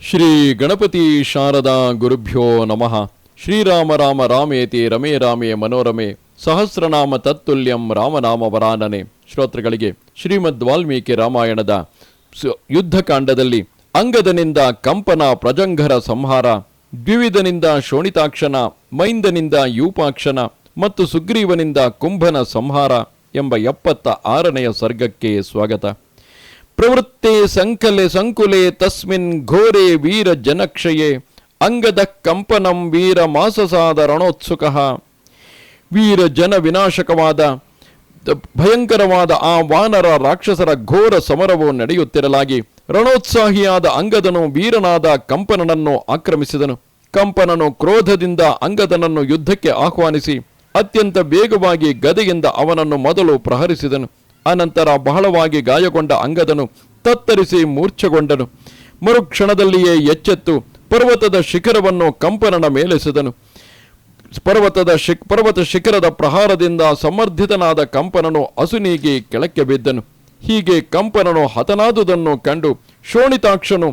ಶ್ರೀ ಗಣಪತಿ ಶಾರದಾ ಗುರುಭ್ಯೋ ನಮಃ. ಶ್ರೀರಾಮ ರಾಮ ರಾಮೇತಿ ರಮೇ ರಾಮೇ ಮನೋರಮೆ ಸಹಸ್ರನಾಮ ತತ್ತುಲ್ಯಂ ರಾಮನಾಮ ವರಾನನೆ. ಶ್ರೋತೃಗಳಿಗೆ ಶ್ರೀಮದ್ ವಾಲ್ಮೀಕಿ ರಾಮಾಯಣದ ಯುದ್ಧಕಾಂಡದಲ್ಲಿ ಅಂಗದನಿಂದ ಕಂಪನ ಪ್ರಜಂಘರ ಸಂಹಾರ, ದ್ವಿವಿಧನಿಂದ ಶೋಣಿತಾಕ್ಷನ, ಮೈಂದನಿಂದ ಯೂಪಾಕ್ಷನ ಮತ್ತು ಸುಗ್ರೀವನಿಂದ ಕುಂಭನ ಸಂಹಾರ ಎಂಬ ಎಪ್ಪತ್ತ ಆರನೆಯ ಸರ್ಗಕ್ಕೆ ಸ್ವಾಗತ. ಪ್ರವೃತ್ತೆ ಸಂಕಲೆ ಸಂಕುಲೆ ತಸ್ಮಿನ್ ಘೋರೆ ವೀರ ಜನಕ್ಷಯೇ ಅಂಗದ ಕಂಪನಂ ವೀರ ಮಾಸಸಾದ ರಣೋತ್ಸುಕ. ವೀರ ಜನ ವಿನಾಶಕವಾದ, ಭಯಂಕರವಾದ ಆ ವಾನರ ರಾಕ್ಷಸರ ಘೋರ ಸಮರವು ನಡೆಯುತ್ತಿರಲಾಗಿ, ರಣೋತ್ಸಾಹಿಯಾದ ಅಂಗದನು ವೀರನಾದ ಕಂಪನನನ್ನು ಆಕ್ರಮಿಸಿದನು. ಕಂಪನನು ಕ್ರೋಧದಿಂದ ಅಂಗದನನ್ನು ಯುದ್ಧಕ್ಕೆ ಆಹ್ವಾನಿಸಿ, ಅತ್ಯಂತ ವೇಗವಾಗಿ ಗದೆಯಿಂದ ಅವನನ್ನು ಮೊದಲು ಪ್ರಹರಿಸಿದನು. ಅನಂತರ ಬಹಳವಾಗಿ ಗಾಯಗೊಂಡ ಅಂಗದನು ತತ್ತರಿಸಿ ಮೂರ್ಛಗೊಂಡನು. ಮರುಕ್ಷಣದಲ್ಲಿಯೇ ಎಚ್ಚೆತ್ತು ಪರ್ವತದ ಶಿಖರವನ್ನು ಕಂಪನನ ಮೇಲೆಸೆದನು. ಪರ್ವತದ ಶಿಖ್, ಪರ್ವತ ಶಿಖರದ ಪ್ರಹಾರದಿಂದ ಸಮರ್ಧಿತನಾದ ಕಂಪನನು ಅಸುನೀಗಿ ಕೆಳಕ್ಕೆ ಬಿದ್ದನು. ಹೀಗೆ ಕಂಪನನು ಹತನಾದುದನ್ನು ಕಂಡು ಶೋಣಿತಾಕ್ಷನು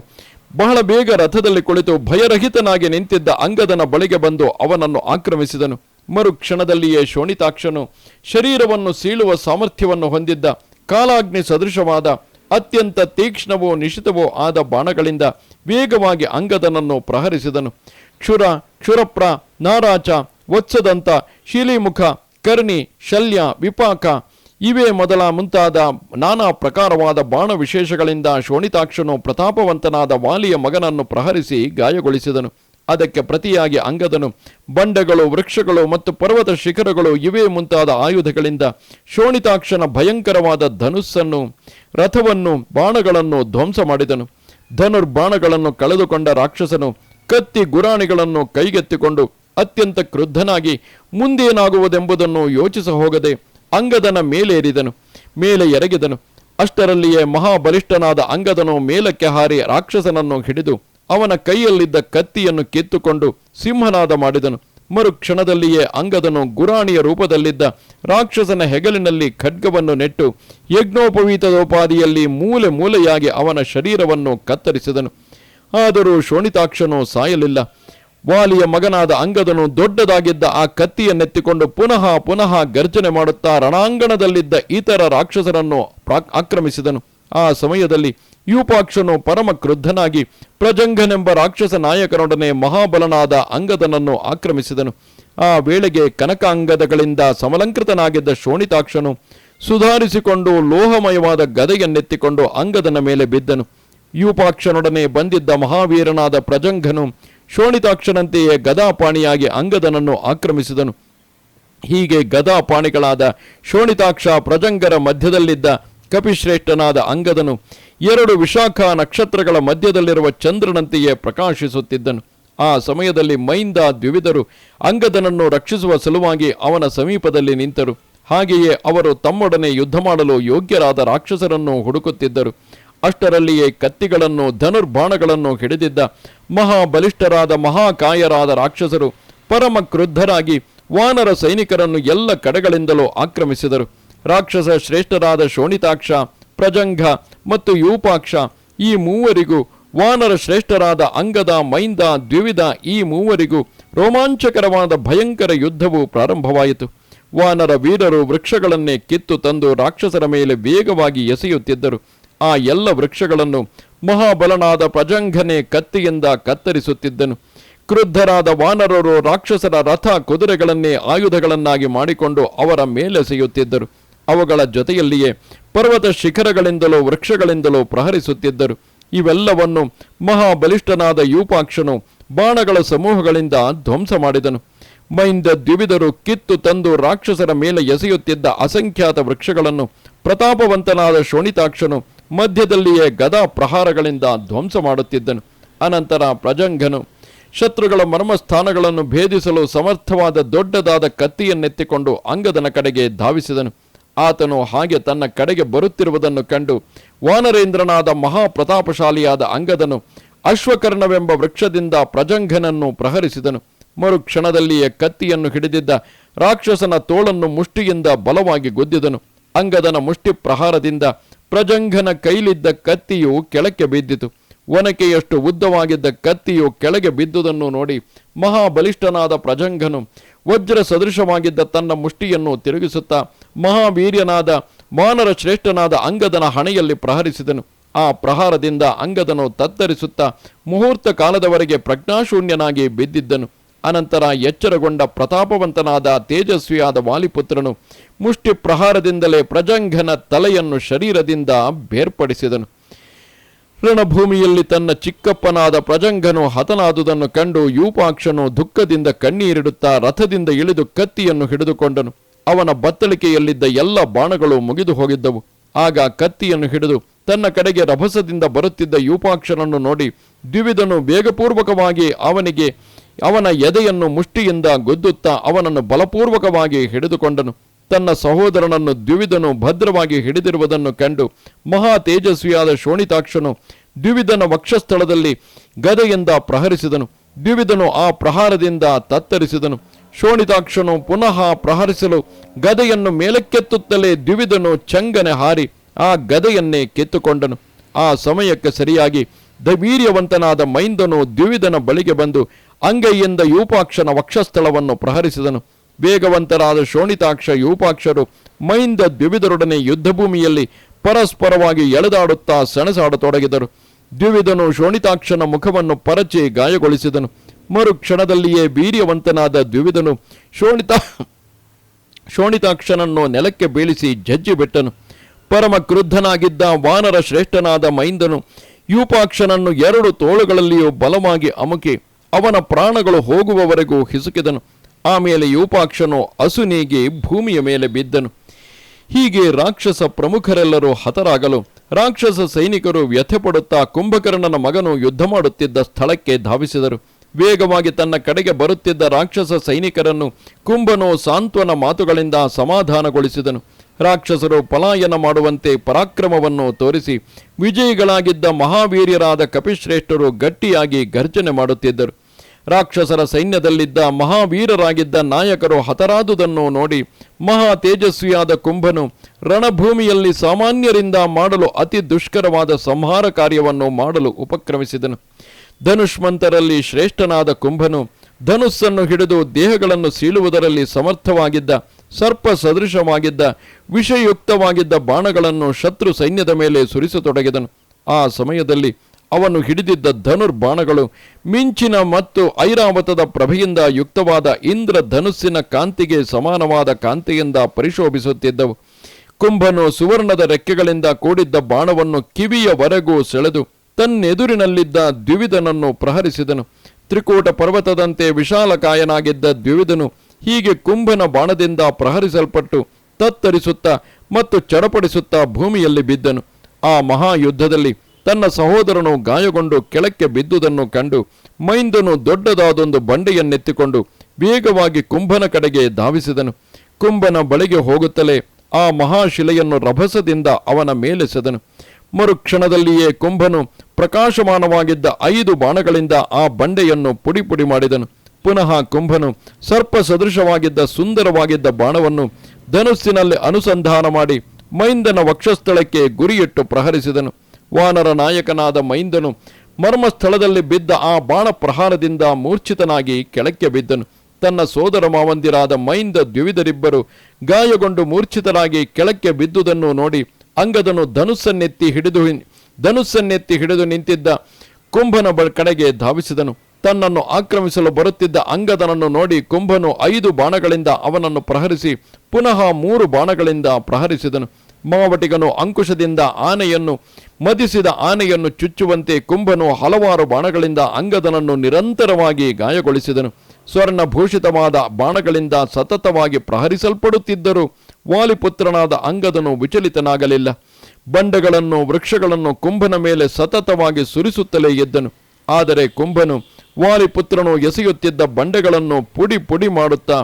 ಬಹಳ ಬೇಗ ರಥದಲ್ಲಿ ಕುಳಿತು ಭಯರಹಿತನಾಗಿ ನಿಂತಿದ್ದ ಅಂಗದನ ಬಳಿಗೆ ಬಂದು ಅವನನ್ನು ಆಕ್ರಮಿಸಿದನು. ಮರುಕ್ಷಣದಲ್ಲಿಯೇ ಶೋಣಿತಾಕ್ಷನು ಶರೀರವನ್ನು ಸೀಳುವ ಸಾಮರ್ಥ್ಯವನ್ನು ಹೊಂದಿದ್ದ ಕಾಲಾಗ್ನಿ ಸದೃಶವಾದ, ಅತ್ಯಂತ ತೀಕ್ಷ್ಣವೋ ನಿಶಿತವೋ ಆದ ಬಾಣಗಳಿಂದ ವೇಗವಾಗಿ ಅಂಗದನನ್ನು ಪ್ರಹರಿಸಿದನು. ಕ್ಷುರ, ಕ್ಷುರಪ್ರ, ನಾರಾಚ, ವತ್ಸದಂತ, ಶೀಲಿಮುಖ, ಕರ್ಣಿ, ಶಲ್ಯ, ವಿಪಾಕ ಇವೇ ಮೊದಲ ಮುಂತಾದ ನಾನಾ ಪ್ರಕಾರವಾದ ಬಾಣ ವಿಶೇಷಗಳಿಂದ ಶೋಣಿತಾಕ್ಷನು ಪ್ರತಾಪವಂತನಾದ ವಾಲಿಯ ಮಗನನ್ನು ಪ್ರಹರಿಸಿ ಗಾಯಗೊಳಿಸಿದನು. ಅದಕ್ಕೆ ಪ್ರತಿಯಾಗಿ ಅಂಗದನು, ಬಂಡೆಗಳು, ವೃಕ್ಷಗಳು ಮತ್ತು ಪರ್ವತ ಶಿಖರಗಳು ಇವೇ ಮುಂತಾದ ಆಯುಧಗಳಿಂದ ಶೋಣಿತಾಕ್ಷನ ಭಯಂಕರವಾದ ಧನುಸ್ಸನ್ನು, ರಥವನ್ನು, ಬಾಣಗಳನ್ನು ಧ್ವಂಸ ಮಾಡಿದನು. ಧನುರ್ಬಾಣಗಳನ್ನು ಕಳೆದುಕೊಂಡ ರಾಕ್ಷಸನು ಕತ್ತಿ ಗುರಾಣಿಗಳನ್ನು ಕೈಗೆತ್ತಿಕೊಂಡು ಅತ್ಯಂತ ಕ್ರುದ್ಧನಾಗಿ ಮುಂದೇನಾಗುವುದೆಂಬುದನ್ನು ಯೋಚಿಸ ಹೋಗದೆ ಅಂಗದನ ಮೇಲೇರಿದನು, ಮೇಲೆ ಎರಗಿದನು. ಅಷ್ಟರಲ್ಲಿಯೇ ಮಹಾಬಲಿಷ್ಠನಾದ ಅಂಗದನು ಮೇಲಕ್ಕೆ ಹಾರಿ ರಾಕ್ಷಸನನ್ನು ಹಿಡಿದು ಅವನ ಕೈಯಲ್ಲಿದ್ದ ಕತ್ತಿಯನ್ನು ಕಿತ್ತುಕೊಂಡು ಸಿಂಹನಾದ ಮಾಡಿದನು. ಮರುಕ್ಷಣದಲ್ಲಿಯೇ ಅಂಗದನು ಗುರಾಣಿಯ ರೂಪದಲ್ಲಿದ್ದ ರಾಕ್ಷಸನ ಹೆಗಲಿನಲ್ಲಿ ಖಡ್ಗವನ್ನು ನೆಟ್ಟು ಯಜ್ಞೋಪವೀತದೋಪಾದಿಯಲ್ಲಿ ಮೂಲೆ ಮೂಲೆಯಾಗಿ ಅವನ ಶರೀರವನ್ನು ಕತ್ತರಿಸಿದನು. ಆದರೂ ಶೋಣಿತಾಕ್ಷನು ಸಾಯಲಿಲ್ಲ. ವಾಲಿಯ ಮಗನಾದ ಅಂಗದನು ದೊಡ್ಡದಾಗಿದ್ದ ಆ ಕತ್ತಿಯನ್ನೆತ್ತಿಕೊಂಡು ಪುನಃ ಪುನಃ ಗರ್ಜನೆ ಮಾಡುತ್ತಾ ರಣಾಂಗಣದಲ್ಲಿದ್ದ ಇತರ ರಾಕ್ಷಸರನ್ನು ಆಕ್ರಮಿಸಿದನು. ಆ ಸಮಯದಲ್ಲಿ ಯೂಪಾಕ್ಷನು ಪರಮ ಕ್ರುದ್ಧನಾಗಿ ಪ್ರಜಂಘನೆಂಬ ರಾಕ್ಷಸ ನಾಯಕನೊಡನೆ ಮಹಾಬಲನಾದ ಅಂಗದನನ್ನು ಆಕ್ರಮಿಸಿದನು. ಆ ವೇಳೆಗೆ ಕನಕಾಂಗದಗಳಿಂದ ಸಮಲಂಕೃತನಾಗಿದ್ದ ಶೋಣಿತಾಕ್ಷನು ಸುಧಾರಿಸಿಕೊಂಡು ಲೋಹಮಯವಾದ ಗದೆಯನ್ನೆತ್ತಿಕೊಂಡು ಅಂಗದನ ಮೇಲೆ ಬಿದ್ದನು. ಯೂಪಾಕ್ಷನೊಡನೆ ಬಂದಿದ್ದ ಮಹಾವೀರನಾದ ಪ್ರಜಂಘನು ಶೋಣಿತಾಕ್ಷನಂತೆಯೇ ಗದಾಪಾಣಿಯಾಗಿ ಅಂಗದನನ್ನು ಆಕ್ರಮಿಸಿದನು. ಹೀಗೆ ಗದಾಪಾಣಿಗಳಾದ ಶೋಣಿತಾಕ್ಷ ಪ್ರಜಂಗರ ಮಧ್ಯದಲ್ಲಿದ್ದ ಕಪಿಶ್ರೇಷ್ಠನಾದ ಅಂಗದನು ಎರಡು ವಿಶಾಖ ನಕ್ಷತ್ರಗಳ ಮಧ್ಯದಲ್ಲಿರುವ ಚಂದ್ರನಂತೆಯೇ ಪ್ರಕಾಶಿಸುತ್ತಿದ್ದನು. ಆ ಸಮಯದಲ್ಲಿ ಮೈಂದ ದ್ವಿವಿಧರು ಅಂಗದನನ್ನು ರಕ್ಷಿಸುವ ಸಲುವಾಗಿ ಅವನ ಸಮೀಪದಲ್ಲಿ ನಿಂತರು. ಹಾಗೆಯೇ ಅವರು ತಮ್ಮೊಡನೆ ಯುದ್ಧ ಮಾಡಲು ಯೋಗ್ಯರಾದ ರಾಕ್ಷಸರನ್ನು ಹುಡುಕುತ್ತಿದ್ದರು. ಅಷ್ಟರಲ್ಲಿಯೇ ಕತ್ತಿಗಳನ್ನು, ಧನುರ್ಬಾಣಗಳನ್ನು ಹಿಡಿದಿದ್ದ ಮಹಾಬಲಿಷ್ಠರಾದ ಮಹಾಕಾಯರಾದ ರಾಕ್ಷಸರು ಪರಮ ಕ್ರುದ್ಧರಾಗಿ ವಾನರ ಸೈನಿಕರನ್ನು ಎಲ್ಲ ಕಡೆಗಳಿಂದಲೂ ಆಕ್ರಮಿಸಿದರು. ರಾಕ್ಷಸ ಶ್ರೇಷ್ಠರಾದ ಶೋಣಿತಾಕ್ಷ ಪ್ರಜಂಘ ಮತ್ತು ಯೂಪಾಕ್ಷ ಈ ಮೂವರಿಗೂ ವಾನರ ಶ್ರೇಷ್ಠರಾದ ಅಂಗದ, ಮೈಂದ, ದ್ವಿವಿಧ, ಈ ಮೂವರಿಗೂ ರೋಮಾಂಚಕರವಾದ ಭಯಂಕರ ಯುದ್ಧವು ಪ್ರಾರಂಭವಾಯಿತು. ವಾನರ ವೀರರು ವೃಕ್ಷಗಳನ್ನೇ ಕಿತ್ತು ತಂದು ರಾಕ್ಷಸರ ಮೇಲೆ ವೇಗವಾಗಿ ಎಸೆಯುತ್ತಿದ್ದರು. ಆ ಎಲ್ಲ ವೃಕ್ಷಗಳನ್ನು ಮಹಾಬಲನಾದ ಪ್ರಜಂಘನೆ ಕತ್ತಿಯಿಂದ ಕತ್ತರಿಸುತ್ತಿದ್ದನು. ಕ್ರುದ್ಧರಾದ ವಾನರರು ರಾಕ್ಷಸರ ರಥ ಕುದುರೆಗಳನ್ನೇ ಆಯುಧಗಳನ್ನಾಗಿ ಮಾಡಿಕೊಂಡು ಅವರ ಮೇಲೆಸೆಯುತ್ತಿದ್ದರು. ಅವುಗಳ ಜೊತೆಯಲ್ಲಿಯೇ ಪರ್ವತ ಶಿಖರಗಳಿಂದಲೋ ವೃಕ್ಷಗಳಿಂದಲೋ ಪ್ರಹರಿಸುತ್ತಿದ್ದರು. ಇವೆಲ್ಲವನ್ನು ಮಹಾಬಲಿಷ್ಠನಾದ ಯೂಪಾಕ್ಷನು ಬಾಣಗಳ ಸಮೂಹಗಳಿಂದ ಧ್ವಂಸ ಮಾಡಿದನು. ಮೈಂದ ದ್ವಿವಿಧರು ಕಿತ್ತು ತಂದು ರಾಕ್ಷಸರ ಮೇಲೆ ಎಸೆಯುತ್ತಿದ್ದ ಅಸಂಖ್ಯಾತ ವೃಕ್ಷಗಳನ್ನು ಪ್ರತಾಪವಂತನಾದ ಶೋಣಿತಾಕ್ಷನು ಮಧ್ಯದಲ್ಲಿಯೇ ಗದಾ ಪ್ರಹಾರಗಳಿಂದ ಧ್ವಂಸ ಮಾಡುತ್ತಿದ್ದನು. ಅನಂತರ ಪ್ರಜಂಘನು ಶತ್ರುಗಳ ಮರ್ಮಸ್ಥಾನಗಳನ್ನು ಭೇದಿಸಲು ಸಮರ್ಥವಾದ ದೊಡ್ಡದಾದ ಕತ್ತಿಯನ್ನೆತ್ತಿಕೊಂಡು ಅಂಗದನ ಕಡೆಗೆ ಧಾವಿಸಿದನು. ಆತನು ಹಾಗೆ ತನ್ನ ಕಡೆಗೆ ಬರುತ್ತಿರುವುದನ್ನು ಕಂಡು ವಾನರೇಂದ್ರನಾದ ಮಹಾಪ್ರತಾಪಶಾಲಿಯಾದ ಅಂಗದನು ಅಶ್ವಕರ್ಣವೆಂಬ ವೃಕ್ಷದಿಂದ ಪ್ರಜಂಘನನ್ನು ಪ್ರಹರಿಸಿದನು. ಮರುಕ್ಷಣದಲ್ಲಿಯೇ ಕತ್ತಿಯನ್ನು ಹಿಡಿದಿದ್ದ ರಾಕ್ಷಸನ ತೋಳನ್ನು ಮುಷ್ಟಿಯಿಂದ ಬಲವಾಗಿ ಗುದ್ದಿದನು. ಅಂಗದನ ಮುಷ್ಟಿ ಪ್ರಹಾರದಿಂದ ಪ್ರಜಂಘನ ಕೈಲಿದ್ದ ಕತ್ತಿಯು ಕೆಳಕ್ಕೆ ಬಿದ್ದಿತು. ಒನಕೆಯಷ್ಟು ಉದ್ದವಾಗಿದ್ದ ಕತ್ತಿಯು ಕೆಳಗೆ ಬಿದ್ದುದನ್ನು ನೋಡಿ ಮಹಾಬಲಿಷ್ಠನಾದ ಪ್ರಜಂಘನು ವಜ್ರ ಸದೃಶವಾಗಿದ್ದ ತನ್ನ ಮುಷ್ಟಿಯನ್ನು ತಿರುಗಿಸುತ್ತಾ ಮಹಾವೀರ್ಯನಾದ, ಮಾನರ ಶ್ರೇಷ್ಠನಾದ ಅಂಗದನ ಹಣೆಯಲ್ಲಿ ಪ್ರಹರಿಸಿದನು. ಆ ಪ್ರಹಾರದಿಂದ ಅಂಗದನು ತತ್ತರಿಸುತ್ತಾ ಮುಹೂರ್ತ ಕಾಲದವರೆಗೆ ಪ್ರಜ್ಞಾಶೂನ್ಯನಾಗಿ ಬಿದ್ದಿದ್ದನು. ಅನಂತರ ಎಚ್ಚರಗೊಂಡ ಪ್ರತಾಪವಂತನಾದ ತೇಜಸ್ವಿಯಾದ ವಾಲಿಪುತ್ರನು ಮುಷ್ಟಿ ಪ್ರಹಾರದಿಂದಲೇ ಪ್ರಜಂಘನ ತಲೆಯನ್ನು ಶರೀರದಿಂದ ಬೇರ್ಪಡಿಸಿದನು. ರಣಭೂಮಿಯಲ್ಲಿ ತನ್ನ ಚಿಕ್ಕಪ್ಪನಾದ ಪ್ರಜಂಗನು ಹತನಾದುದನ್ನು ಕಂಡು ಯೂಪಾಕ್ಷನು ದುಃಖದಿಂದ ಕಣ್ಣೀರಿಡುತ್ತಾ ರಥದಿಂದ ಇಳಿದು ಕತ್ತಿಯನ್ನು ಹಿಡಿದುಕೊಂಡನು. ಅವನ ಬತ್ತಳಿಕೆಯಲ್ಲಿದ್ದ ಎಲ್ಲ ಬಾಣಗಳು ಮುಗಿದು ಹೋಗಿದ್ದವು. ಆಗ ಕತ್ತಿಯನ್ನು ಹಿಡಿದು ತನ್ನ ಕಡೆಗೆ ರಭಸದಿಂದ ಬರುತ್ತಿದ್ದ ಯೂಪಾಕ್ಷನನ್ನು ನೋಡಿ ದ್ವಿವಿಧನು ವೇಗಪೂರ್ವಕವಾಗಿ ಅವನಿಗೆ ಅವನ ಎದೆಯನ್ನು ಮುಷ್ಟಿಯಿಂದ ಗುದ್ದುತ್ತಾ ಅವನನ್ನು ಬಲಪೂರ್ವಕವಾಗಿ ಹಿಡಿದುಕೊಂಡನು. ತನ್ನ ಸಹೋದರನನ್ನು ದ್ವಿವಿಧನು ಭದ್ರವಾಗಿ ಹಿಡಿದಿರುವುದನ್ನು ಕಂಡು ಮಹಾ ತೇಜಸ್ವಿಯಾದ ಶೋಣಿತಾಕ್ಷನು ದ್ವಿವಿಧನ ವಕ್ಷಸ್ಥಳದಲ್ಲಿ ಗದೆಯಿಂದ ಪ್ರಹರಿಸಿದನು. ದ್ವಿವಿಧನು ಆ ಪ್ರಹಾರದಿಂದ ತತ್ತರಿಸಿದನು. ಶೋಣಿತಾಕ್ಷನು ಪುನಃ ಪ್ರಹರಿಸಲು ಗದೆಯನ್ನು ಮೇಲಕ್ಕೆತ್ತುತ್ತಲೇ ದ್ವಿವಿಧನು ಚಂಗನೆ ಹಾರಿ ಆ ಗದೆಯನ್ನೇ ಕೆತ್ತುಕೊಂಡನು. ಆ ಸಮಯಕ್ಕೆ ಸರಿಯಾಗಿ ದವೀರ್ಯವಂತನಾದ ಮೈಂದನು ದ್ವಿವಿಧನ ಬಳಿಗೆ ಬಂದು ಅಂಗೈಯಿಂದ ಯೂಪಾಕ್ಷನ ವಕ್ಷಸ್ಥಳವನ್ನು ಪ್ರಹರಿಸಿದನು. ವೇಗವಂತರಾದ ಶೋಣಿತಾಕ್ಷ ಯೂಪಾಕ್ಷರು ಮೈಂದ ದ್ವಿವಿಧರೊಡನೆ ಯುದ್ಧಭೂಮಿಯಲ್ಲಿ ಪರಸ್ಪರವಾಗಿ ಎಳೆದಾಡುತ್ತಾ ಸೆಣಸಾಡತೊಡಗಿದರು. ದ್ವಿವಿಧನು ಶೋಣಿತಾಕ್ಷನ ಮುಖವನ್ನು ಪರಚಿ ಗಾಯಗೊಳಿಸಿದನು. ಮರು ಕ್ಷಣದಲ್ಲಿಯೇ ವೀರ್ಯವಂತನಾದ ದ್ವಿವಿಧನು ಶೋಣಿತ ಶೋಣಿತಾಕ್ಷನನ್ನು ನೆಲಕ್ಕೆ ಬೀಳಿಸಿ ಜಜ್ಜಿ ಬಿಟ್ಟನು. ಪರಮ ಕ್ರುದ್ಧನಾಗಿದ್ದ ವಾನರ ಶ್ರೇಷ್ಠನಾದ ಮೈಂದನು ಯೂಪಾಕ್ಷನನ್ನು ಎರಡು ತೋಳುಗಳಲ್ಲಿಯೂ ಬಲವಾಗಿ ಅಮುಕಿ ಅವನ ಪ್ರಾಣಗಳು ಹೋಗುವವರೆಗೂ ಹಿಸುಕಿದನು. ಆಮೇಲೆ ಯೂಪಾಕ್ಷನು ಅಸುನೀಗಿ ಭೂಮಿಯ ಮೇಲೆ ಬಿದ್ದನು. ಹೀಗೆ ರಾಕ್ಷಸ ಪ್ರಮುಖರೆಲ್ಲರೂ ಹತರಾಗಲು ರಾಕ್ಷಸ ಸೈನಿಕರು ವ್ಯಥೆಪಡುತ್ತಾ ಕುಂಭಕರ್ಣನ ಮಗನು ಯುದ್ಧ ಮಾಡುತ್ತಿದ್ದ ಸ್ಥಳಕ್ಕೆ ಧಾವಿಸಿದರು. ವೇಗವಾಗಿ ತನ್ನ ಕಡೆಗೆ ಬರುತ್ತಿದ್ದ ರಾಕ್ಷಸ ಸೈನಿಕರನ್ನು ಕುಂಭನು ಸಾಂತ್ವನ ಮಾತುಗಳಿಂದ ಸಮಾಧಾನಗೊಳಿಸಿದನು. ರಾಕ್ಷಸರು ಪಲಾಯನ ಮಾಡುವಂತೆ ಪರಾಕ್ರಮವನ್ನು ತೋರಿಸಿ ವಿಜಯಿಗಳಾಗಿದ್ದ ಮಹಾವೀರ್ಯರಾದ ಕಪಿಶ್ರೇಷ್ಠರು ಗಟ್ಟಿಯಾಗಿ ಗರ್ಜನೆ ಮಾಡುತ್ತಿದ್ದರು. ರಾಕ್ಷಸರ ಸೈನ್ಯದಲ್ಲಿದ್ದ ಮಹಾವೀರರಾಗಿದ್ದ ನಾಯಕರು ಹತರಾದುದನ್ನು ನೋಡಿ ಮಹಾ ತೇಜಸ್ವಿಯಾದ ಕುಂಭನು ರಣಭೂಮಿಯಲ್ಲಿ ಸಾಮಾನ್ಯರಿಂದ ಮಾಡಲು ಅತಿ ದುಷ್ಕರವಾದ ಸಂಹಾರ ಕಾರ್ಯವನ್ನು ಮಾಡಲು ಉಪಕ್ರಮಿಸಿದನು. ಧನುಷ್ಮಂತರಲ್ಲಿ ಶ್ರೇಷ್ಠನಾದ ಕುಂಭನು ಧನುಸ್ಸನ್ನು ಹಿಡಿದು ದೇಹಗಳನ್ನು ಸೀಳುವುದರಲ್ಲಿ ಸಮರ್ಥವಾಗಿದ್ದ, ಸರ್ಪ ಸದೃಶವಾಗಿದ್ದ, ವಿಷಯುಕ್ತವಾಗಿದ್ದ ಬಾಣಗಳನ್ನು ಶತ್ರು ಸೈನ್ಯದ ಮೇಲೆ ಸುರಿಸತೊಡಗಿದನು. ಆ ಸಮಯದಲ್ಲಿ ಅವನು ಹಿಡಿದಿದ್ದ ಧನುರ್ಬಾಣಗಳು ಮಿಂಚಿನ ಮತ್ತು ಐರಾವತದ ಪ್ರಭೆಯಿಂದ ಯುಕ್ತವಾದ ಇಂದ್ರ ಧನುಸ್ಸಿನ ಕಾಂತಿಗೆ ಸಮಾನವಾದ ಕಾಂತಿಯಿಂದ ಪರಿಶೋಭಿಸುತ್ತಿದ್ದವು. ಕುಂಭನು ಸುವರ್ಣದ ರೆಕ್ಕೆಗಳಿಂದ ಕೂಡಿದ್ದ ಬಾಣವನ್ನು ಕಿವಿಯವರೆಗೂ ಸೆಳೆದು ತನ್ನೆದುರಿನಲ್ಲಿದ್ದ ದ್ವಿವಿಧನನ್ನು ಪ್ರಹರಿಸಿದನು. ತ್ರಿಕೂಟ ಪರ್ವತದಂತೆ ವಿಶಾಲಕಾಯನಾಗಿದ್ದ ದ್ವಿವಿಧನು ಹೀಗೆ ಕುಂಭನ ಬಾಣದಿಂದ ಪ್ರಹರಿಸಲ್ಪಟ್ಟು ತತ್ತರಿಸುತ್ತಾ ಮತ್ತು ಚಡಪಡಿಸುತ್ತಾ ಭೂಮಿಯಲ್ಲಿ ಬಿದ್ದನು. ಆ ಮಹಾಯುದ್ಧದಲ್ಲಿ ತನ್ನ ಸಹೋದರನು ಗಾಯಗೊಂಡು ಕೆಳಕ್ಕೆ ಬಿದ್ದುದನ್ನು ಕಂಡು ಮೈಂದನು ದೊಡ್ಡದಾದೊಂದು ಬಂಡೆಯನ್ನೆತ್ತಿಕೊಂಡು ವೇಗವಾಗಿ ಕುಂಭನ ಕಡೆಗೆ ಧಾವಿಸಿದನು. ಕುಂಭನ ಬಳಿಗೆ ಹೋಗುತ್ತಲೇ ಆ ಮಹಾಶಿಲೆಯನ್ನು ರಭಸದಿಂದ ಅವನ ಮೇಲೆಸೆದನು ಮರುಕ್ಷಣದಲ್ಲಿಯೇ ಕುಂಭನು ಪ್ರಕಾಶಮಾನವಾಗಿದ್ದ ಐದು ಬಾಣಗಳಿಂದ ಆ ಬಂಡೆಯನ್ನು ಪುಡಿ ಪುಡಿ ಮಾಡಿದನು. ಪುನಃ ಕುಂಭನು ಸರ್ಪ ಸದೃಶವಾಗಿದ್ದ ಸುಂದರವಾಗಿದ್ದ ಬಾಣವನ್ನು ಧನುಸ್ಸಿನಲ್ಲಿ ಅನುಸಂಧಾನ ಮಾಡಿ ಮೈಂದನ ವಕ್ಷಸ್ಥಳಕ್ಕೆ ಗುರಿಯಿಟ್ಟು ಪ್ರಹರಿಸಿದನು. ವಾನರ ನಾಯಕನಾದ ಮೈಂದನು ಮರ್ಮಸ್ಥಳದಲ್ಲಿ ಬಿದ್ದ ಆ ಬಾಣ ಪ್ರಹಾರದಿಂದ ಮೂರ್ಛಿತನಾಗಿ ಕೆಳಕ್ಕೆ ಬಿದ್ದನು. ತನ್ನ ಸೋದರ ಮಾವಂದಿರಾದ ಮೈಂದ ದ್ವಿವಿಧರಿಬ್ಬರು ಗಾಯಗೊಂಡು ಮೂರ್ಛಿತರಾಗಿ ಕೆಳಕ್ಕೆ ಬಿದ್ದುದನ್ನು ನೋಡಿ ಅಂಗದನು ಧನುಸ್ಸನ್ನೆತ್ತಿ ಹಿಡಿದು ಧನುಸ್ಸನ್ನೆತ್ತಿ ಹಿಡಿದು ನಿಂತಿದ್ದ ಕುಂಭನ ಕಡೆಗೆ ಧಾವಿಸಿದನು. ತನ್ನನ್ನು ಆಕ್ರಮಿಸಲು ಬರುತ್ತಿದ್ದ ಅಂಗದನನ್ನು ನೋಡಿ ಕುಂಭನು ಐದು ಬಾಣಗಳಿಂದ ಅವನನ್ನು ಪ್ರಹರಿಸಿ ಪುನಃ ಮೂರು ಬಾಣಗಳಿಂದ ಪ್ರಹರಿಸಿದನು. ಮಾವಟಿಗನು ಅಂಕುಶದಿಂದ ಆನೆಯನ್ನು ಮದಿಸಿದ ಆನೆಯನ್ನು ಚುಚ್ಚುವಂತೆ ಕುಂಭನು ಹಲವಾರು ಬಾಣಗಳಿಂದ ಅಂಗದನನ್ನು ನಿರಂತರವಾಗಿ ಗಾಯಗೊಳಿಸಿದನು. ಸ್ವರ್ಣಭೂಷಿತವಾದ ಬಾಣಗಳಿಂದ ಸತತವಾಗಿ ಪ್ರಹರಿಸಲ್ಪಡುತ್ತಿದ್ದರೂ. ವಾಲಿಪುತ್ರನಾದ ಅಂಗದನು ವಿಚಲಿತನಾಗಲಿಲ್ಲ. ಬಂಡೆಗಳನ್ನು, ವೃಕ್ಷಗಳನ್ನು ಕುಂಭನ ಮೇಲೆ ಸತತವಾಗಿ ಸುರಿಸುತ್ತಲೇ ಎದ್ದನು ಆದರೆ ಕುಂಭನು ವಾಲಿಪುತ್ರನು ಎಸೆಯುತ್ತಿದ್ದ ಬಂಡೆಗಳನ್ನು ಪುಡಿ ಪುಡಿ ಮಾಡುತ್ತಾ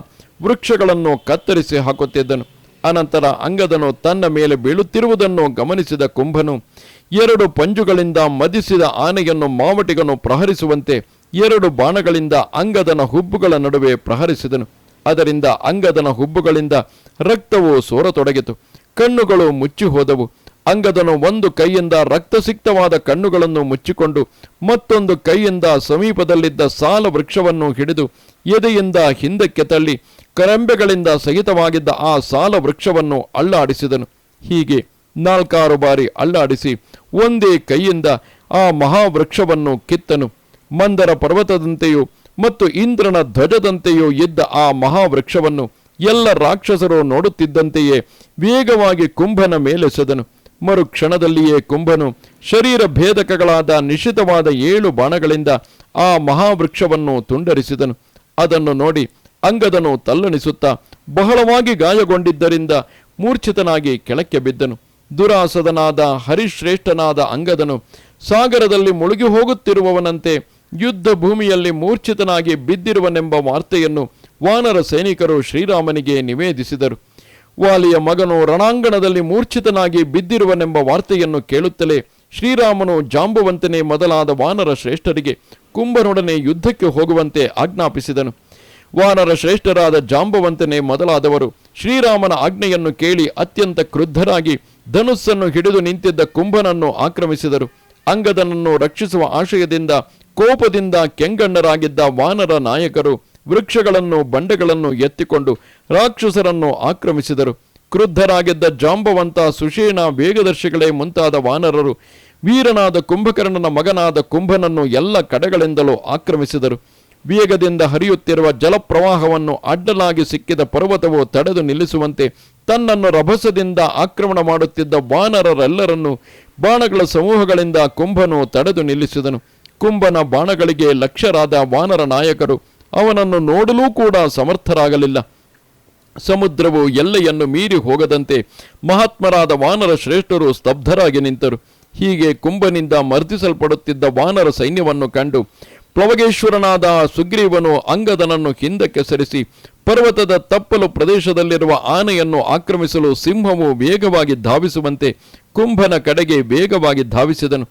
ವೃಕ್ಷಗಳನ್ನು ಕತ್ತರಿಸಿ ಹಾಕುತ್ತಿದ್ದನು. ಅನಂತರ ಅಂಗದನು ತನ್ನ ಮೇಲೆ ಬೀಳುತ್ತಿರುವುದನ್ನು ಗಮನಿಸಿದ ಕುಂಭನು ಎರಡು ಪಂಜುಗಳಿಂದ ಮದಿಸಿದ ಆನೆಯನ್ನು ಮಾವಟಿಗನು ಪ್ರಹರಿಸುವಂತೆ ಎರಡು ಬಾಣಗಳಿಂದ ಅಂಗದನ ಹುಬ್ಬುಗಳ ನಡುವೆ ಪ್ರಹರಿಸಿದನು. ಅದರಿಂದ ಅಂಗದನ ಹುಬ್ಬುಗಳಿಂದ ರಕ್ತವು ಸೋರತೊಡಗಿತು. ಕಣ್ಣುಗಳು ಮುಚ್ಚಿ ಹೋದವು. ಅಂಗದನು ಒಂದು ಕೈಯಿಂದ ರಕ್ತಸಿಕ್ತವಾದ ಕಣ್ಣುಗಳನ್ನು ಮುಚ್ಚಿಕೊಂಡು ಮತ್ತೊಂದು ಕೈಯಿಂದ ಸಮೀಪದಲ್ಲಿದ್ದ ಸಾಲ ವೃಕ್ಷವನ್ನು ಹಿಡಿದು ಎದೆಯಿಂದ ಹಿಂದಕ್ಕೆ ತಳ್ಳಿ ಕರಂಬೆಗಳಿಂದ ಸಹಿತವಾಗಿದ್ದ ಆ ಸಾಲ ವೃಕ್ಷವನ್ನು ಅಳ್ಳಾಡಿಸಿದನು ಹೀಗೆ ನಾಲ್ಕಾರು ಬಾರಿ ಅಳ್ಳಾಡಿಸಿ ಒಂದೇ ಕೈಯಿಂದ ಆ ಮಹಾವೃಕ್ಷವನ್ನು ಕಿತ್ತನು. ಮಂದರ ಪರ್ವತದಂತೆಯೂ ಮತ್ತು ಇಂದ್ರನ ಧ್ವಜದಂತೆಯೂ ಇದ್ದ ಆ ಮಹಾವೃಕ್ಷವನ್ನು ಎಲ್ಲ ರಾಕ್ಷಸರು ನೋಡುತ್ತಿದ್ದಂತೆಯೇ ವೇಗವಾಗಿ ಕುಂಭನ ಮೇಲೆಸೆದನು ಮರು ಕ್ಷಣದಲ್ಲಿಯೇ ಕುಂಭನು ಶರೀರ ಭೇದಕಗಳಾದ ನಿಶ್ಚಿತವಾದ ಏಳು ಬಾಣಗಳಿಂದ ಆ ಮಹಾವೃಕ್ಷವನ್ನು ತುಂಡರಿಸಿದನು. ಅದನ್ನು ನೋಡಿ ಅಂಗದನು ತಲ್ಲಣಿಸುತ್ತಾ ಬಹಳವಾಗಿ ಗಾಯಗೊಂಡಿದ್ದರಿಂದ ಮೂರ್ಛಿತನಾಗಿ ಕೆಳಕ್ಕೆ ಬಿದ್ದನು. ದುರಾಸದನಾದ ಹರಿಶ್ರೇಷ್ಠನಾದ ಅಂಗದನು ಸಾಗರದಲ್ಲಿ ಮುಳುಗಿ ಹೋಗುತ್ತಿರುವವನಂತೆ ಯುದ್ಧ ಭೂಮಿಯಲ್ಲಿ ಮೂರ್ಛಿತನಾಗಿ ಬಿದ್ದಿರುವನೆಂಬ ವಾರ್ತೆಯನ್ನು ವಾನರ ಸೈನಿಕರು ಶ್ರೀರಾಮನಿಗೆ ನಿವೇದಿಸಿದರು. ವಾಲಿಯ ಮಗನು ರಣಾಂಗಣದಲ್ಲಿ ಮೂರ್ಛಿತನಾಗಿ ಬಿದ್ದಿರುವನೆಂಬ ವಾರ್ತೆಯನ್ನು ಕೇಳುತ್ತಲೇ ಶ್ರೀರಾಮನು ಜಾಂಬುವಂತನೇ ಮೊದಲಾದ ವಾನರ ಶ್ರೇಷ್ಠರಿಗೆ ಕುಂಭನೊಡನೆ ಯುದ್ಧಕ್ಕೆ ಹೋಗುವಂತೆ ಆಜ್ಞಾಪಿಸಿದನು. ವಾನರ ಶ್ರೇಷ್ಠರಾದ ಜಾಂಬವಂತನೇ ಮೊದಲಾದವರು ಶ್ರೀರಾಮನ ಆಜ್ಞೆಯನ್ನು ಕೇಳಿ ಅತ್ಯಂತ ಕ್ರುದ್ಧರಾಗಿ ಧನುಸ್ಸನ್ನು ಹಿಡಿದು ನಿಂತಿದ್ದ ಕುಂಭನನ್ನು ಆಕ್ರಮಿಸಿದರು. ಅಂಗದನನ್ನು ರಕ್ಷಿಸುವ ಆಶಯದಿಂದ ಕೋಪದಿಂದ ಕೆಂಗಣ್ಣರಾಗಿದ್ದ ವಾನರ ನಾಯಕರು ವೃಕ್ಷಗಳನ್ನು ಬಂಡೆಗಳನ್ನು ಎತ್ತಿಕೊಂಡು ರಾಕ್ಷಸರನ್ನು ಆಕ್ರಮಿಸಿದರು. ಕ್ರುದ್ಧರಾಗಿದ್ದ ಜಾಂಬವಂತ ಸುಷೇಣ ವೇಗದರ್ಶಿಗಳೇ ಮುಂತಾದ ವಾನರರು ವೀರನಾದ ಕುಂಭಕರ್ಣನ ಮಗನಾದ ಕುಂಭನನ್ನು ಎಲ್ಲ ಕಡೆಗಳಿಂದಲೂ ಆಕ್ರಮಿಸಿದರು. ವೇಗದಿಂದ ಹರಿಯುತ್ತಿರುವ ಜಲಪ್ರವಾಹವನ್ನು ಅಡ್ಡಲಾಗಿ ಸಿಕ್ಕಿದ ಪರ್ವತವು ತಡೆದು ನಿಲ್ಲಿಸುವಂತೆ ತನ್ನನ್ನು ರಭಸದಿಂದ ಆಕ್ರಮಣ ಮಾಡುತ್ತಿದ್ದ ವಾನರರೆಲ್ಲರನ್ನು ಬಾಣಗಳ ಸಮೂಹಗಳಿಂದ ಕುಂಭನು ತಡೆದು ನಿಲ್ಲಿಸಿದನು. ಕುಂಭನ ಬಾಣಗಳಿಗೆ ಲಕ್ಷ್ಯರಾದ ವಾನರ ನಾಯಕರು, ಅವನನ್ನು ನೋಡಲೂ ಕೂಡ ಸಮರ್ಥರಾಗಲಿಲ್ಲ. ಸಮುದ್ರವು ಎಲ್ಲೆಯನ್ನು ಮೀರಿ ಹೋಗದಂತೆ ಮಹಾತ್ಮರಾದ ವಾನರ ಶ್ರೇಷ್ಠರು ಸ್ತಬ್ಧರಾಗಿ ನಿಂತರು. ಹೀಗೆ ಕುಂಭನಿಂದ ಮರ್ದಿಸಲ್ಪಡುತ್ತಿದ್ದ ವಾನರ ಸೈನ್ಯವನ್ನು ಕಂಡು ಪ್ಲವಗೇಶ್ವರನಾದ ಸುಗ್ರೀವನು ಅಂಗದನನ್ನು ಹಿಂದಕ್ಕೆ ಸರಿಸಿ, ಪರ್ವತದ ತಪ್ಪಲು ಪ್ರದೇಶದಲ್ಲಿರುವ ಆನೆಯನ್ನು ಆಕ್ರಮಿಸಲು ಸಿಂಹವು ವೇಗವಾಗಿ ಧಾವಿಸುವಂತೆ ಕುಂಭನ ಕಡೆಗೆ ವೇಗವಾಗಿ ಧಾವಿಸಿದನು.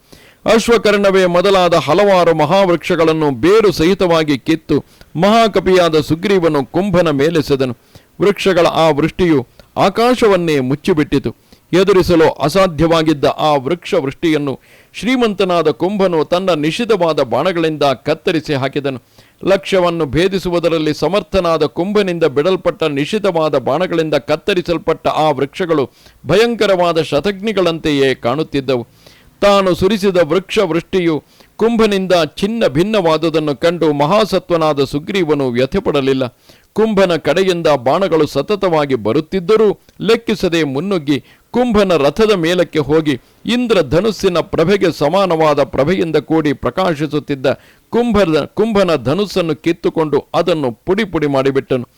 ಅಶ್ವಕರ್ಣವೇ ಮೊದಲಾದ ಹಲವಾರು ಮಹಾವೃಕ್ಷಗಳನ್ನು ಬೇರು ಸಹಿತವಾಗಿ ಕಿತ್ತು ಮಹಾಕಪಿಯಾದ ಸುಗ್ರೀವನು ಕುಂಭನ ಮೇಲೆಸೆದನು. ವೃಕ್ಷಗಳ ಆ ವೃಷ್ಟಿಯು ಆಕಾಶವನ್ನೇ ಮುಚ್ಚಿಬಿಟ್ಟಿತು. ಎದುರಿಸಲು ಅಸಾಧ್ಯವಾಗಿದ್ದ ಆ ವೃಕ್ಷ ವೃಷ್ಟಿಯನ್ನು ಶ್ರೀಮಂತನಾದ ಕುಂಭನು ತನ್ನ ನಿಷಿದವಾದ ಬಾಣಗಳಿಂದ ಕತ್ತರಿಸಿ ಹಾಕಿದನು. ಲಕ್ಷ್ಯವನ್ನು ಭೇದಿಸುವುದರಲ್ಲಿ ಸಮರ್ಥನಾದ ಕುಂಭನಿಂದ ಬಿಡಲ್ಪಟ್ಟ ನಿಷಿದವಾದ ಬಾಣಗಳಿಂದ ಕತ್ತರಿಸಲ್ಪಟ್ಟ ಆ ವೃಕ್ಷಗಳು ಭಯಂಕರವಾದ ಶತಗ್ನಿಗಳಂತೆಯೇ ಕಾಣುತ್ತಿದ್ದವು. ತಾನು ಸುರಿಸಿದ ವೃಕ್ಷ ವೃಷ್ಟಿಯು ಕುಂಭನಿಂದ ಚಿನ್ನ ಭಿನ್ನವಾದುದನ್ನು ಕಂಡು ಮಹಾಸತ್ವನಾದ ಸುಗ್ರೀವನು ವ್ಯಥೆಪಡಲಿಲ್ಲ. ಕುಂಭನ ಕಡೆಯಿಂದ ಬಾಣಗಳು ಸತತವಾಗಿ ಬರುತ್ತಿದ್ದರೂ ಲೆಕ್ಕಿಸದೆ ಮುನ್ನುಗ್ಗಿ ಕುಂಭನ ರಥದ ಮೇಲಕ್ಕೆ ಹೋಗಿ ಇಂದ್ರ ಧನುಸ್ಸಿನ ಪ್ರಭೆಗೆ ಸಮಾನವಾದ ಪ್ರಭೆಯಿಂದ ಕೂಡಿ ಪ್ರಕಾಶಿಸುತ್ತಿದ್ದ ಕುಂಭದ ಕುಂಭನ ಧನುಸ್ಸನ್ನು ಕಿತ್ತುಕೊಂಡು ಅದನ್ನು ಪುಡಿ ಪುಡಿ ಮಾಡಿಬಿಟ್ಟನು.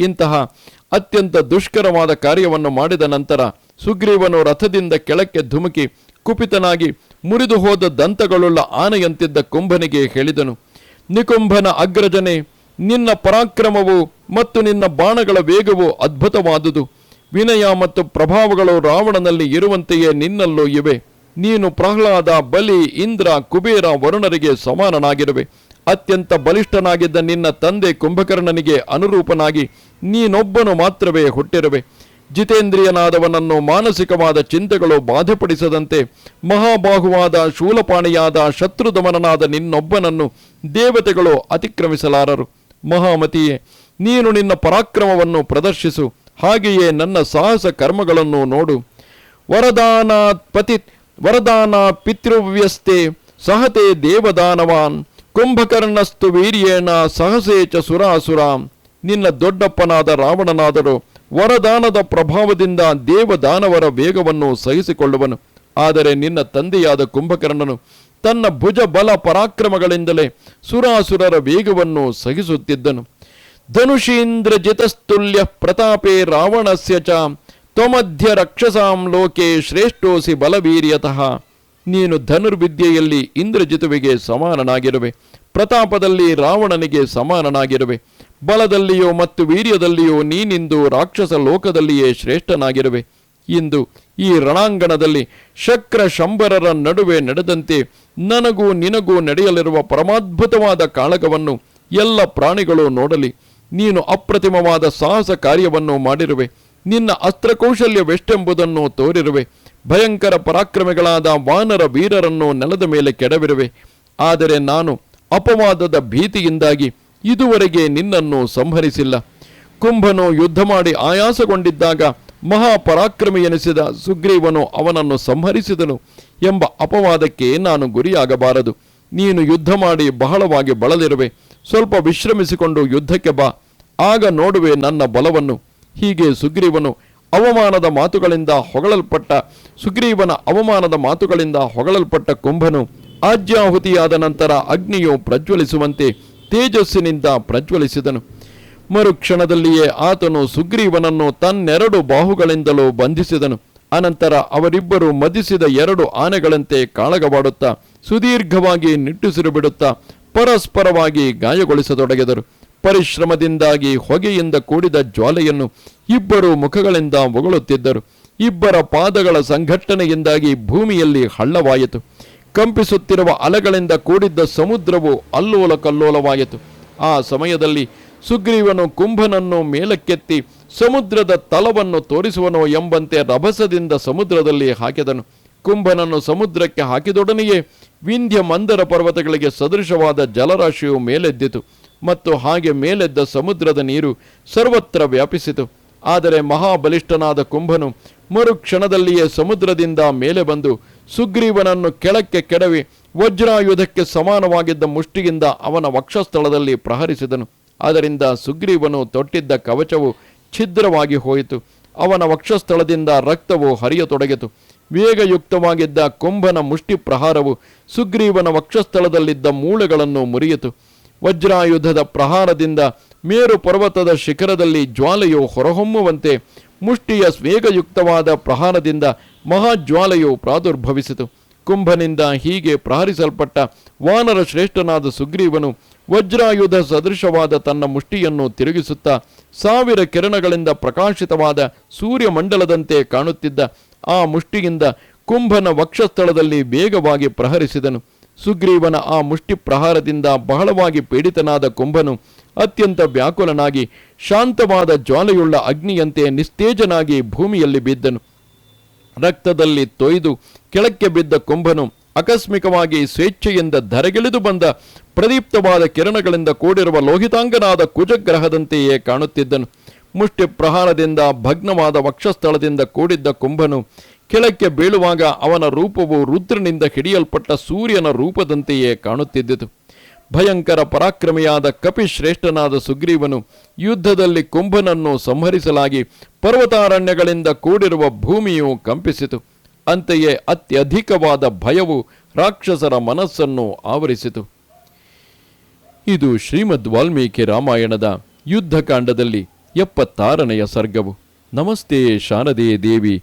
ಇಂತಹ ಅತ್ಯಂತ ದುಷ್ಕರವಾದ ಕಾರ್ಯವನ್ನು ಮಾಡಿದ ನಂತರ ಸುಗ್ರೀವನು ರಥದಿಂದ ಕೆಳಕ್ಕೆ ಧುಮುಕಿ ಕುಪಿತನಾಗಿ ಮುರಿದು ಹೋದ ದಂತಗಳುಳ್ಳ ಆನೆಯಂತಿದ್ದ ಕುಂಭನಿಗೆ ಹೇಳಿದನು ನಿಕುಂಭನ ಅಗ್ರಜನೆ, ನಿನ್ನ ಪರಾಕ್ರಮವು ಮತ್ತು ನಿನ್ನ ಬಾಣಗಳ ವೇಗವು ಅದ್ಭುತವಾದುದು. ವಿನಯ ಮತ್ತು ಪ್ರಭಾವಗಳು ರಾವಣನಲ್ಲಿ ಇರುವಂತೆಯೇ ನಿನ್ನಲ್ಲೂ ಇವೆ. ನೀನು ಪ್ರಹ್ಲಾದ, ಬಲಿ, ಇಂದ್ರ, ಕುಬೇರ ವರುಣರಿಗೆ ಸಮಾನನಾಗಿರುವೆ. ಅತ್ಯಂತ ಬಲಿಷ್ಠನಾಗಿದ್ದ ನಿನ್ನ ತಂದೆ ಕುಂಭಕರ್ಣನಿಗೆ ಅನುರೂಪನಾಗಿ ನೀನೊಬ್ಬನು ಮಾತ್ರವೇ ಹುಟ್ಟಿರುವೆ. ಜಿತೇಂದ್ರಿಯನಾದವನನ್ನು ಮಾನಸಿಕವಾದ ಚಿಂತೆಗಳು ಬಾಧೆಪಡಿಸದಂತೆ ಮಹಾಬಾಹುವಾದ ಶೂಲಪಾಣಿಯಾದ ಶತ್ರುದಮನನಾದ ನಿನ್ನೊಬ್ಬನನ್ನು ದೇವತೆಗಳು ಅತಿಕ್ರಮಿಸಲಾರರು. ಮಹಾಮತಿಯೇ, ನೀನು ನಿನ್ನ ಪರಾಕ್ರಮವನ್ನು ಪ್ರದರ್ಶಿಸು. ಹಾಗೆಯೇ ನನ್ನ ಸಾಹಸ ಕರ್ಮಗಳನ್ನು ನೋಡು. ವರದಾನ ಪತಿ ವರದಾನ ಪಿತೃವ್ಯಸ್ತೆ ಸಹತೆ ದೇವದಾನವಾನ್, ಕುಂಭಕರ್ಣಸ್ತು ವೀರ್ಯೇಣ ಸಹಸೇ ಚ ಸುರಾಸುರಾಂ. ನಿನ್ನ ದೊಡ್ಡಪ್ಪನಾದ ರಾವಣನಾದರೂ ವರದಾನದ ಪ್ರಭಾವದಿಂದ ದೇವದಾನವರ ವೇಗವನ್ನು ಸಹಿಸಿಕೊಳ್ಳುವನು. ಆದರೆ ನಿನ್ನ ತಂದೆಯಾದ ಕುಂಭಕರ್ಣನು ತನ್ನ ಭುಜ ಬಲ ಪರಾಕ್ರಮಗಳಿಂದಲೇ ಸುರಾಸುರರ ವೇಗವನ್ನು ಸಹಿಸುತ್ತಿದ್ದನು. ಧನುಷೀಂದ್ರ ಜಿತಸ್ತುಲ್ಯ ಪ್ರತಾಪೇ ರಾವಣಸ್ಯ ಚ ತ್ವಮಧ್ಯ ರಕ್ಷಸಾಂ ಲೋಕೆ ಶ್ರೇಷ್ಠೋಸಿ ಬಲವೀರ್ಯತಃ. ನೀನು ಧನುರ್ವಿದ್ಯೆಯಲ್ಲಿ ಇಂದ್ರಜಿತುವಿಗೆ ಸಮಾನನಾಗಿರುವೆ. ಪ್ರತಾಪದಲ್ಲಿ ರಾವಣನಿಗೆ ಸಮಾನನಾಗಿರುವೆ. ಬಲದಲ್ಲಿಯೋ ಮತ್ತು ವೀರ್ಯದಲ್ಲಿಯೋ ನೀನಿಂದು ರಾಕ್ಷಸ ಲೋಕದಲ್ಲಿಯೇ ಶ್ರೇಷ್ಠನಾಗಿರುವೆ. ಇಂದು ಈ ರಣಾಂಗಣದಲ್ಲಿ ಶಕ್ರ ಶಂಬರರ ನಡುವೆ ನಡೆದಂತೆ ನನಗೂ ನಿನಗೂ ನಡೆಯಲಿರುವ ಪರಮಾದ್ಭುತವಾದ ಕಾಳಗವನ್ನು ಎಲ್ಲ ಪ್ರಾಣಿಗಳು ನೋಡಲಿ. ನೀನು ಅಪ್ರತಿಮವಾದ ಸಾಹಸ ಕಾರ್ಯವನ್ನು ಮಾಡಿರುವೆ. ನಿನ್ನ ಅಸ್ತ್ರಕೌಶಲ್ಯವೆಷ್ಟೆಂಬುದನ್ನು ತೋರಿರುವೆ. ಭಯಂಕರ ಪರಾಕ್ರಮಿಗಳಾದ ವಾನರ ವೀರರನ್ನು ನೆಲದ ಮೇಲೆ ಕೆಡವಿರುವೆ. ಆದರೆ ನಾನು ಅಪವಾದದ ಭೀತಿಯಿಂದಾಗಿ ಇದುವರೆಗೆ ನಿನ್ನನ್ನು ಸಂಹರಿಸಿಲ್ಲ. ಕುಂಭನು ಯುದ್ಧ ಮಾಡಿ ಆಯಾಸಗೊಂಡಿದ್ದಾಗ ಮಹಾಪರಾಕ್ರಮಿ ಎನಿಸಿದ ಸುಗ್ರೀವನು ಅವನನ್ನು ಸಂಹರಿಸಿದನು ಎಂಬ ಅಪವಾದಕ್ಕೆ ನಾನು ಗುರಿಯಾಗಬಾರದು. ನೀನು ಯುದ್ಧ ಮಾಡಿ ಬಹಳವಾಗಿ ಬಳಲಿರುವೆ. ಸ್ವಲ್ಪ ವಿಶ್ರಮಿಸಿಕೊಂಡು ಯುದ್ಧಕ್ಕೆ ಬಾ. ಆಗ ನೋಡುವೆ ನನ್ನ ಬಲವನ್ನು. ಹೀಗೆ ಸುಗ್ರೀವನು ಅವಮಾನದ ಮಾತುಗಳಿಂದ ಹೊಗಳಲ್ಪಟ್ಟ ಸುಗ್ರೀವನ ಅವಮಾನದ ಮಾತುಗಳಿಂದ ಹೊಗಳಲ್ಪಟ್ಟ ಕುಂಭನು ಆಜ್ಯಾಹುತಿಯಾದ ನಂತರ ಅಗ್ನಿಯು ಪ್ರಜ್ವಲಿಸುವಂತೆ ತೇಜಸ್ಸಿನಿಂದ ಪ್ರಜ್ವಲಿಸಿದನು. ಮರುಕ್ಷಣದಲ್ಲಿಯೇ ಆತನು ಸುಗ್ರೀವನನ್ನು ತನ್ನೆರಡು ಬಾಹುಗಳಿಂದಲೂ ಬಂಧಿಸಿದನು. ಅನಂತರ ಅವರಿಬ್ಬರು ಮದಿಸಿದ ಎರಡು ಆನೆಗಳಂತೆ ಕಾಳಗವಾಡುತ್ತಾ, ಸುದೀರ್ಘವಾಗಿ ನಿಟ್ಟುಸಿರು ಬಿಡುತ್ತಾ ಪರಸ್ಪರವಾಗಿ ಗಾಯಗೊಳಿಸತೊಡಗಿದರು. ಪರಿಶ್ರಮದಿಂದಾಗಿ ಹೊಗೆಯಿಂದ ಕೂಡಿದ ಜ್ವಾಲೆಯನ್ನು ಇಬ್ಬರು ಮುಖಗಳಿಂದ ಹೊಗಳುತ್ತಿದ್ದರು. ಇಬ್ಬರ ಪಾದಗಳ ಸಂಘಟನೆಯಿಂದಾಗಿ ಭೂಮಿಯಲ್ಲಿ ಹಳ್ಳವಾಯಿತು. ಕಂಪಿಸುತ್ತಿರುವ ಅಲೆಗಳಿಂದ ಕೂಡಿದ್ದ ಸಮುದ್ರವು ಅಲ್ಲೋಲ ಕಲ್ಲೋಲವಾಯಿತು ಆ ಸಮಯದಲ್ಲಿ ಸುಗ್ರೀವನು ಕುಂಭನನ್ನು ಮೇಲಕ್ಕೆತ್ತಿ ಸಮುದ್ರದ ತಲವನ್ನು ತೋರಿಸುವನು ಎಂಬಂತೆ ರಭಸದಿಂದ ಸಮುದ್ರದಲ್ಲಿ ಹಾಕಿದನು. ಕುಂಭನನ್ನು ಸಮುದ್ರಕ್ಕೆ ಹಾಕಿದೊಡನೆಯೇ ವಿಂಧ್ಯ ಮಂದರ ಪರ್ವತಗಳಿಗೆ ಸದೃಶವಾದ ಜಲರಾಶಿಯು ಮೇಲೆದ್ದಿತು ಮತ್ತು ಹಾಗೆ ಮೇಲೆದ್ದ ಸಮುದ್ರದ ನೀರು ಸರ್ವತ್ರ ವ್ಯಾಪಿಸಿತು. ಆದರೆ ಮಹಾಬಲಿಷ್ಠನಾದ ಕುಂಭನು ಮರುಕ್ಷಣದಲ್ಲಿಯೇ ಸಮುದ್ರದಿಂದ ಮೇಲೆ ಬಂದು ಸುಗ್ರೀವನನ್ನು ಕೆಳಕ್ಕೆ ಕೆಡವಿ ವಜ್ರಾಯುಧಕ್ಕೆ ಸಮಾನವಾಗಿದ್ದ ಮುಷ್ಟಿಯಿಂದ ಅವನ ವಕ್ಷಸ್ಥಳದಲ್ಲಿ ಪ್ರಹರಿಸಿದನು. ಅದರಿಂದ ಸುಗ್ರೀವನು ತೊಟ್ಟಿದ್ದ ಕವಚವು ಛಿದ್ರವಾಗಿ ಹೋಯಿತು. ಅವನ ವಕ್ಷಸ್ಥಳದಿಂದ ರಕ್ತವು ಹರಿಯತೊಡಗಿತು. ವೇಗಯುಕ್ತವಾಗಿದ್ದ ಕುಂಭನ ಮುಷ್ಟಿ ಪ್ರಹಾರವು ಸುಗ್ರೀವನ ವಕ್ಷಸ್ಥಳದಲ್ಲಿದ್ದ ಮೂಳೆಗಳನ್ನು ಮುರಿಯಿತು. ವಜ್ರಾಯುಧದ ಪ್ರಹಾರದಿಂದ ಮೇರು ಪರ್ವತದ ಶಿಖರದಲ್ಲಿ ಜ್ವಾಲೆಯು ಹೊರಹೊಮ್ಮುವಂತೆ ಮುಷ್ಟಿಯ ಸ್ವೇಗಯುಕ್ತವಾದ ಪ್ರಹಾರದಿಂದ ಮಹಾಜ್ವಾಲೆಯು ಪ್ರಾದುರ್ಭವಿಸಿತು. ಕುಂಭನಿಂದ ಹೀಗೆ ಪ್ರಹರಿಸಲ್ಪಟ್ಟ ವಾನರ ಶ್ರೇಷ್ಠನಾದ ಸುಗ್ರೀವನು ವಜ್ರಾಯುಧ ಸದೃಶವಾದ ತನ್ನ ಮುಷ್ಟಿಯನ್ನು ತಿರುಗಿಸುತ್ತಾ ಸಾವಿರ ಕಿರಣಗಳಿಂದ ಪ್ರಕಾಶಿತವಾದ ಸೂರ್ಯಮಂಡಲದಂತೆ ಕಾಣುತ್ತಿದ್ದ ಆ ಮುಷ್ಟಿಯಿಂದ ಕುಂಭನ ವಕ್ಷಸ್ಥಳದಲ್ಲಿ ವೇಗವಾಗಿ ಪ್ರಹರಿಸಿದನು. ಸುಗ್ರೀವನ ಆ ಮುಷ್ಟಿ ಪ್ರಹಾರದಿಂದ ಬಹಳವಾಗಿ ಪೀಡಿತನಾದ ಕುಂಭನು ಅತ್ಯಂತ ವ್ಯಾಕುಲನಾಗಿ ಶಾಂತವಾದ ಜ್ವಾಲೆಯುಳ್ಳ ಅಗ್ನಿಯಂತೆ ನಿಸ್ತೇಜನಾಗಿ ಭೂಮಿಯಲ್ಲಿ ಬಿದ್ದನು. ರಕ್ತದಲ್ಲಿ ತೊಯ್ದು ಕೆಳಕ್ಕೆ ಬಿದ್ದ ಕುಂಭನು ಆಕಸ್ಮಿಕವಾಗಿ ಸ್ವೇಚ್ಛೆಯಿಂದ ಧರೆಗಿಳಿದು ಬಂದ ಪ್ರದೀಪ್ತವಾದ ಕಿರಣಗಳಿಂದ ಕೂಡಿರುವ ಲೋಹಿತಾಂಗನಾದ ಕುಜಗ್ರಹದಂತೆಯೇ ಕಾಣುತ್ತಿದ್ದನು. ಮುಷ್ಟಿ ಪ್ರಹಾರದಿಂದ ಭಗ್ನವಾದ ವಕ್ಷಸ್ಥಳದಿಂದ ಕೂಡಿದ್ದ ಕುಂಭನು ಕೆಳಕ್ಕೆ ಬೀಳುವಾಗ ಅವನ ರೂಪವು ರುದ್ರನಿಂದ ಹಿಡಿಯಲ್ಪಟ್ಟ ಸೂರ್ಯನ ರೂಪದಂತೆಯೇ ಕಾಣುತ್ತಿದ್ದಿತು ಭಯಂಕರ ಪರಾಕ್ರಮಿಯಾದ ಕಪಿಶ್ರೇಷ್ಠನಾದ ಸುಗ್ರೀವನು ಯುದ್ಧದಲ್ಲಿ ಕುಂಭನನ್ನು ಸಂಹರಿಸಲಾಗಿ ಪರ್ವತಾರಣ್ಯಗಳಿಂದ ಕೂಡಿರುವ ಭೂಮಿಯು ಕಂಪಿಸಿತು. ಅಂತೆಯೇ ಅತ್ಯಧಿಕವಾದ ಭಯವು ರಾಕ್ಷಸರ ಮನಸ್ಸನ್ನು ಆವರಿಸಿತು. ಇದು ಶ್ರೀಮದ್ ವಾಲ್ಮೀಕಿ ರಾಮಾಯಣದ ಯುದ್ಧಕಾಂಡದಲ್ಲಿ ಎಪ್ಪತ್ತಾರನೆಯ ಸರ್ಗವು. ನಮಸ್ತೆ ಶಾರದೆಯ ದೇವಿ